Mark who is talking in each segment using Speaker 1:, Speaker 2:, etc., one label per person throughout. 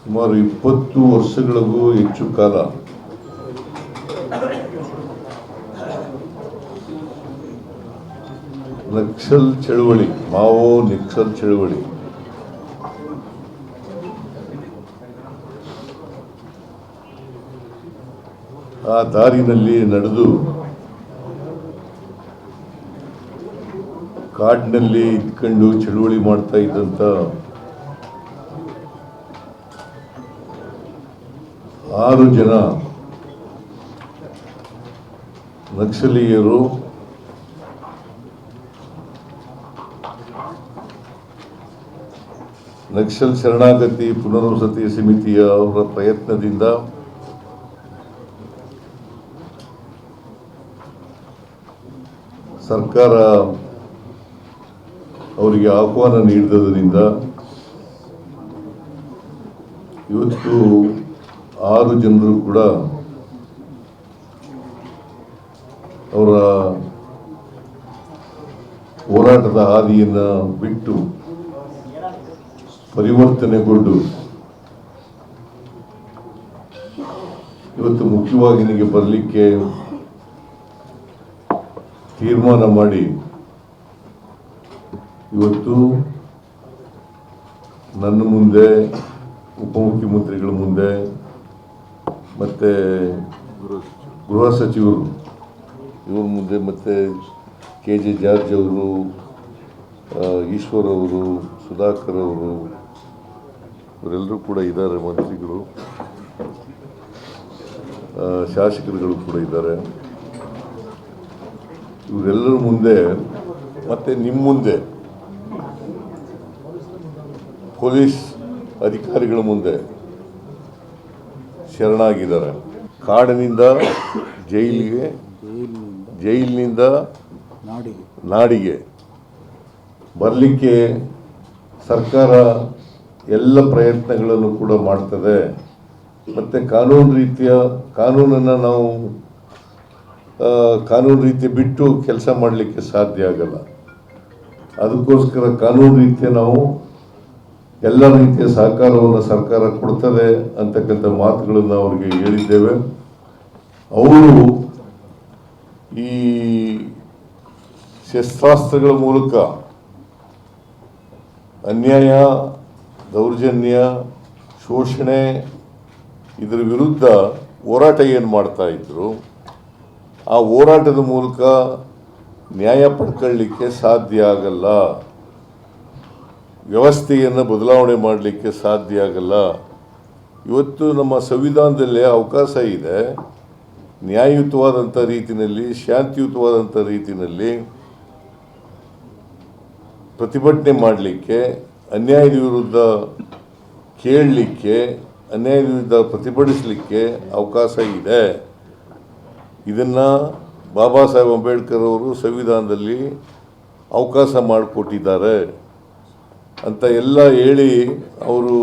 Speaker 1: ಸುಮಾರು ಇಪ್ಪತ್ತು ವರ್ಷಗಳಿಗೂ ಹೆಚ್ಚು ಕಾಲ ನಕ್ಸಲ್ ಚಳುವಳಿ, ಮಾವೋ ನಕ್ಸಲ್ ಚಳುವಳಿ. ಆ ದಾರಿನಲ್ಲಿ ನಡೆದು ಕಾಡಿನಲ್ಲಿ ಇದ್ಕೊಂಡು ಚಳುವಳಿ ಮಾಡ್ತಾ ಇದ್ದಂಥ ಆರು ಜನ ನಕ್ಸಲೀಯರು ನಕ್ಸಲ್ ಶರಣಾಗತಿ ಪುನರ್ವಸತಿ ಸಮಿತಿಯ ಅವರ ಪ್ರಯತ್ನದಿಂದ ಸರ್ಕಾರ ಅವರಿಗೆ ಆಹ್ವಾನ ನೀಡಿದ್ದರಿಂದ ಇವತ್ತು ಆರು ಜನರು ಕೂಡ ಅವರ ಹೋರಾಟದ ಹಾದಿಯನ್ನು ಬಿಟ್ಟು ಪರಿವರ್ತನೆಗೊಂಡು ಇವತ್ತು ಮುಖ್ಯವಾಗಿ ನಿಮಗೆ ಬರಲಿಕ್ಕೆ ತೀರ್ಮಾನ ಮಾಡಿ ಇವತ್ತು ನನ್ನ ಮುಂದೆ ಉಪಮುಖ್ಯಮಂತ್ರಿಗಳ ಮುಂದೆ ಮತ್ತು ಗೃಹ ಸಚಿವರು, ಇವ್ರ ಮುಂದೆ ಮತ್ತು ಕೆ ಜೆ ಜಾರ್ಜ್ ಅವರು ಈಶ್ವರ್ ಅವರು, ಸುಧಾಕರ್ ಅವರು, ಇವರೆಲ್ಲರೂ ಕೂಡ ಇದ್ದಾರೆ, ಮಂತ್ರಿಗಳು. ಶಾಸಕರುಗಳು ಕೂಡ ಇದ್ದಾರೆ. ಇವರೆಲ್ಲರ ಮುಂದೆ, ಮತ್ತು ನಿಮ್ಮ ಮುಂದೆ, ಪೊಲೀಸ್ ಅಧಿಕಾರಿಗಳ ಮುಂದೆ ಶರಣಾಗಿದ್ದಾರೆ. ಕಾಡಿನಿಂದ ಜೈಲಿಗೆ, ಜೈಲಿನಿಂದ
Speaker 2: ನಾಡಿಗೆ.
Speaker 1: ಬರಲಿಕ್ಕೆ ಸರ್ಕಾರ ಎಲ್ಲ ಪ್ರಯತ್ನಗಳನ್ನು ಕೂಡ ಮಾಡ್ತದೆ. ಮತ್ತು ಕಾನೂನು ರೀತಿಯ, ಕಾನೂನನ್ನು ನಾವು ಕಾನೂನು ರೀತಿ ಬಿಟ್ಟು ಕೆಲಸ ಮಾಡಲಿಕ್ಕೆ ಸಾಧ್ಯ ಆಗಲ್ಲ. ಅದಕ್ಕೋಸ್ಕರ ಕಾನೂನು ರೀತಿಯ ನಾವು ಎಲ್ಲ ರೀತಿಯ ಸಹಕಾರವನ್ನು ಸರ್ಕಾರ ಕೊಡ್ತದೆ ಅಂತಕ್ಕಂಥ ಮಾತುಗಳನ್ನು ಅವರಿಗೆ ಹೇಳಿದ್ದೇವೆ. ಅವರು ಈ ಶಸ್ತ್ರಾಸ್ತ್ರಗಳ ಮೂಲಕ ಅನ್ಯಾಯ, ದೌರ್ಜನ್ಯ, ಶೋಷಣೆ ಇದರ ವಿರುದ್ಧ ಹೋರಾಟ ಏನು ಮಾಡ್ತಾ ಇದ್ರು, ಆ ಹೋರಾಟದ ಮೂಲಕ ನ್ಯಾಯ ಪಡ್ಕೊಳ್ಳಿಕ್ಕೆ ಸಾಧ್ಯ ಆಗಲ್ಲ. ವ್ಯವಸ್ಥೆಯನ್ನು ಬದಲಾವಣೆ ಮಾಡಲಿಕ್ಕೆ ಸಾಧ್ಯ ಆಗಲ್ಲ. ಇವತ್ತು ನಮ್ಮ ಸಂವಿಧಾನದಲ್ಲೇ ಅವಕಾಶ ಇದೆ. ನ್ಯಾಯಯುತವಾದಂಥ ರೀತಿಯಲ್ಲಿ ಶಾಂತಿಯುತವಾದಂಥ ರೀತಿಯಲ್ಲಿ ಪ್ರತಿಭಟನೆ ಮಾಡಲಿಕ್ಕೆ, ಅನ್ಯಾಯದ ವಿರುದ್ಧ ಕೇಳಲಿಕ್ಕೆ, ಅನ್ಯಾಯದ ವಿರುದ್ಧ ಪ್ರತಿಭಟಿಸಲಿಕ್ಕೆ ಅವಕಾಶ ಇದೆ. ಇದನ್ನು ಬಾಬಾ ಸಾಹೇಬ್ ಅಂಬೇಡ್ಕರ್ ಅವರು ಸಂವಿಧಾನದಲ್ಲಿ ಅವಕಾಶ ಮಾಡಿಕೊಟ್ಟಿದ್ದಾರೆ. ಅಂತ ಎಲ್ಲ ಹೇಳಿ ಅವರು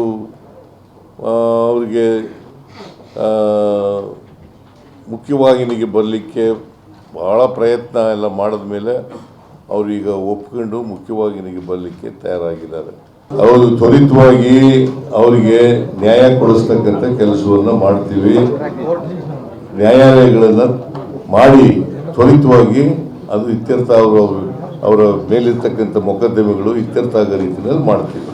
Speaker 1: ಅವರಿಗೆ ಮುಖ್ಯವಾಹಿನಿಗೆ ಬರಲಿಕ್ಕೆ ಭಾಳ ಪ್ರಯತ್ನ ಎಲ್ಲ ಮಾಡಿದ ಮೇಲೆ ಅವರೀಗ ಒಪ್ಕೊಂಡು ಮುಖ್ಯವಾಹಿನಿಗೆ ಬರಲಿಕ್ಕೆ ತಯಾರಾಗಿದ್ದಾರೆ. ಅವರು ತ್ವರಿತವಾಗಿ ಅವರಿಗೆ ನ್ಯಾಯ ಕೊಡಿಸ್ತಕ್ಕಂಥ ಕೆಲಸವನ್ನು ಮಾಡ್ತೀವಿ. ನ್ಯಾಯಾಲಯಗಳನ್ನು ಮಾಡಿ ತ್ವರಿತವಾಗಿ ಅದು ಇತ್ಯರ್ಥ ಅವರು ಅವರ ಮೇಲಿರ್ತಕ್ಕಂಥ ಮೊಕದ್ದಮೆಗಳು ಇತ್ಯರ್ಥ ಆಗೋ ರೀತಿಯಲ್ಲಿ ಮಾಡ್ತೀವಿ.